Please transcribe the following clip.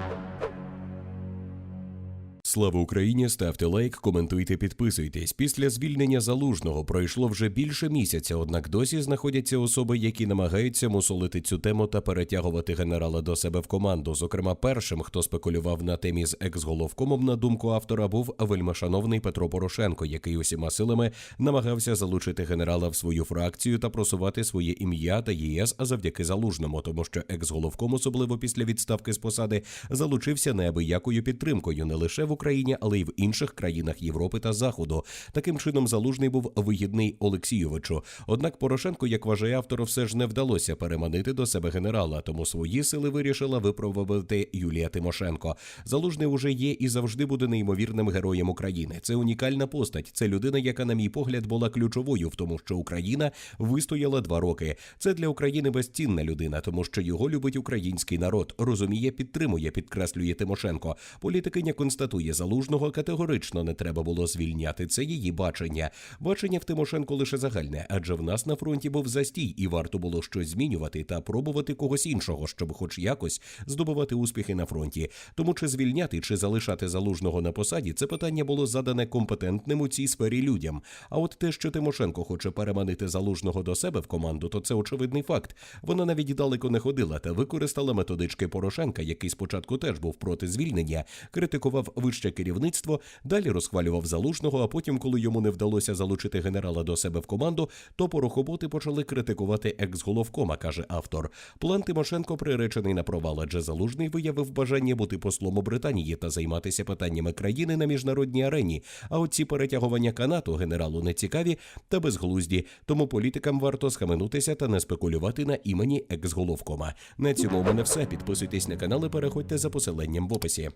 Thank you. Слава Україні! Ставте лайк, коментуйте, підписуйтесь. Після звільнення залужного пройшло вже більше місяця. Однак досі знаходяться особи, які намагаються мусолити цю тему та перетягувати генерала до себе в команду. Зокрема, першим, хто спекулював на темі з екс-головкомом, на думку автора, був вельмишановний Петро Порошенко, який усіма силами намагався залучити генерала в свою фракцію та просувати своє ім'я та ЄС завдяки залужному, тому що екс-головком, особливо після відставки з посади, залучився неабиякою підтримкою не лише в Україні, але й в інших країнах Європи та Заходу. Таким чином, залужний був вигідний Олексійовичу. Однак Порошенко, як вважає автор, все ж не вдалося переманити до себе генерала, тому свої сили вирішила випробувати Юлія Тимошенко. Залужний уже є і завжди буде неймовірним героєм України. Це унікальна постать. Це людина, яка, на мій погляд, була ключовою в тому, що Україна вистояла два роки. Це для України безцінна людина, тому що його любить український народ. Розуміє, підтримує, підкреслює Тимошенко. Політикиня констатує залужного категорично не треба було звільняти. Це її бачення. Бачення в Тимошенко лише загальне, адже в нас на фронті був застій, і варто було щось змінювати та пробувати когось іншого, щоб, хоч якось, здобувати успіхи на фронті. Тому чи звільняти, чи залишати залужного на посаді, це питання було задане компетентним у цій сфері людям. А от те, що Тимошенко хоче переманити залужного до себе в команду, то це очевидний факт. Вона навіть далеко не ходила та використала методички Порошенка, який спочатку теж був проти звільнення, критикував вище керівництво, далі розхвалював залужного. А потім, коли йому не вдалося залучити генерала до себе в команду, то порохоботи почали критикувати екс-головкома, каже автор. План Тимошенко приречений на провал, адже залужний виявив бажання бути послом у Британії та займатися питаннями країни на міжнародній арені. А от ці перетягування канату генералу не цікаві та безглузді. Тому політикам варто схаменутися та не спекулювати на імені екс-головкома. На цьому у мене все. Підписуйтесь на канал і переходьте за посиланням в описі.